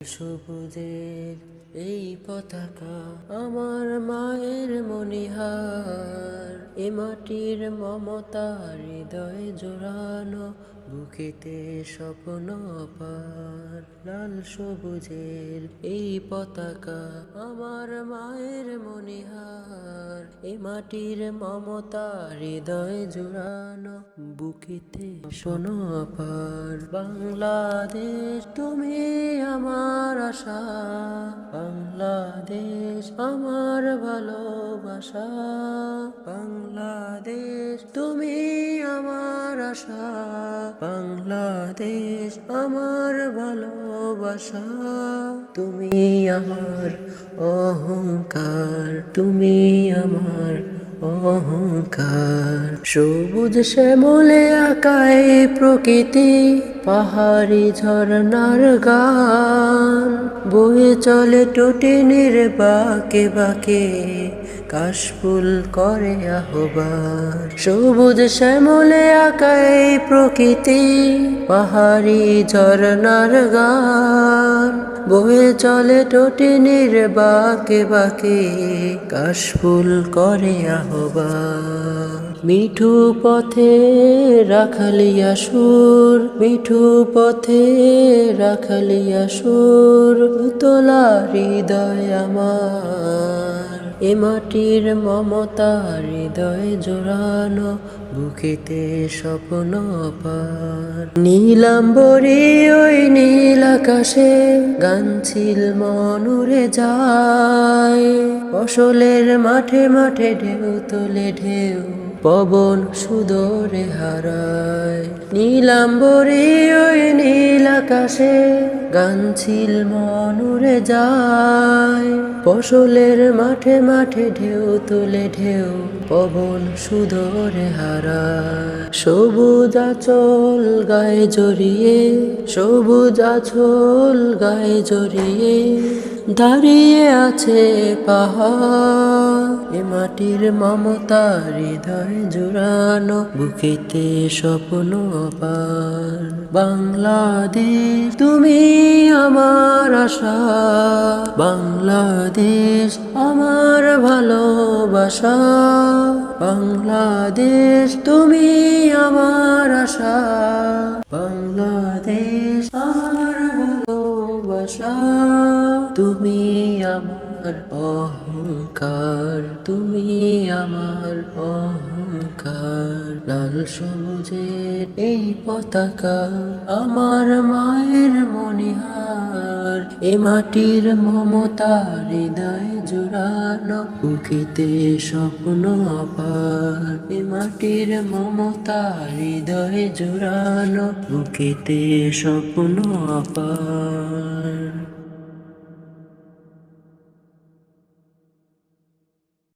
সবুজের এই পতাকা আমার মায়ের মনিহার। এ মাটির মমতা হৃদয় জোড়ানো বুকেতে স্বপ্ন পার, লাল সবুজের এই পতাকা আমার মায়ের মনিহার এ মাটির মমতা হৃদয় জোড়ানো বুকেতে শোনো পার। বাংলাদেশ, তুমি আমার আশা। বাংলাদেশ, আমার ভালোবাসা। বাংলাদেশ, তুমি আমার আশা। বাংলাদেশ, আমার ভালোবাসা। তুমি আমার অহংকার। তুমি আমার অহংকার। সবুজ শ্যামলে আকায় প্রকৃতি। পাহাড়ি ঝর্ণার গান, বয়ে চলে টোটেনের বাকে বাকে, কাশফুল করে আহ্বান। সবুজ শ্যামলে আকায় প্রকৃতি, পাহাড়ি ঝর্ণার গান, বয়ে চলে টোটেনের বাকে বাকে, কাশফুল করে আহ্বান। মিঠু পথে রাখালিয়া সুর মিঠু পথে রাখালিয়া সুর তোলা হৃদয় আমার। এ মাটির মমতা হৃদয় জোড়ানো বুকেতে স্বপ্ন পার। নীলাম্বরী, ওই নীল আকাশে গানছিল মনুরে যায়। ফসলের মাঠে মাঠে ঢেউ তোলে, ঢেউ পবন সুদরে হারায়। নীলাম্বরী, ওই নীল আকাশে গানছিল মনুরে যায়। ফসলের মাঠে মাঠে ঢেউ তোলে, ঢেউ পবন সুদরে হারায়। সবুজ আচল গায়ে জড়িয়ে, সবুজ আচল গায়ে জড়িয়ে দাঁড়িয়ে আছে পাহাড়। এ মাটির মমতা হৃদয় জোড়ানো বুকেতে স্বপ্ন পার বাংলাদেশ, তুমি আমার আশা। বাংলাদেশ, আমার ভালোবাসা। বাংলাদেশ তুমি আমার আশা। বাংলাদেশ আমার ভালোবাসা। তুমি আমার অহংকার, তুমি আমার অহংকার। লাল সবুজের এই পতাকা আমার মায়ের মনিহার এ মাটির মমতা হৃদয় জোড়ানো বুকেতে স্বপ্ন আপার। এ মাটির মমতা হৃদয় জোড়ানো বুকেতে স্বপ্ন আপার।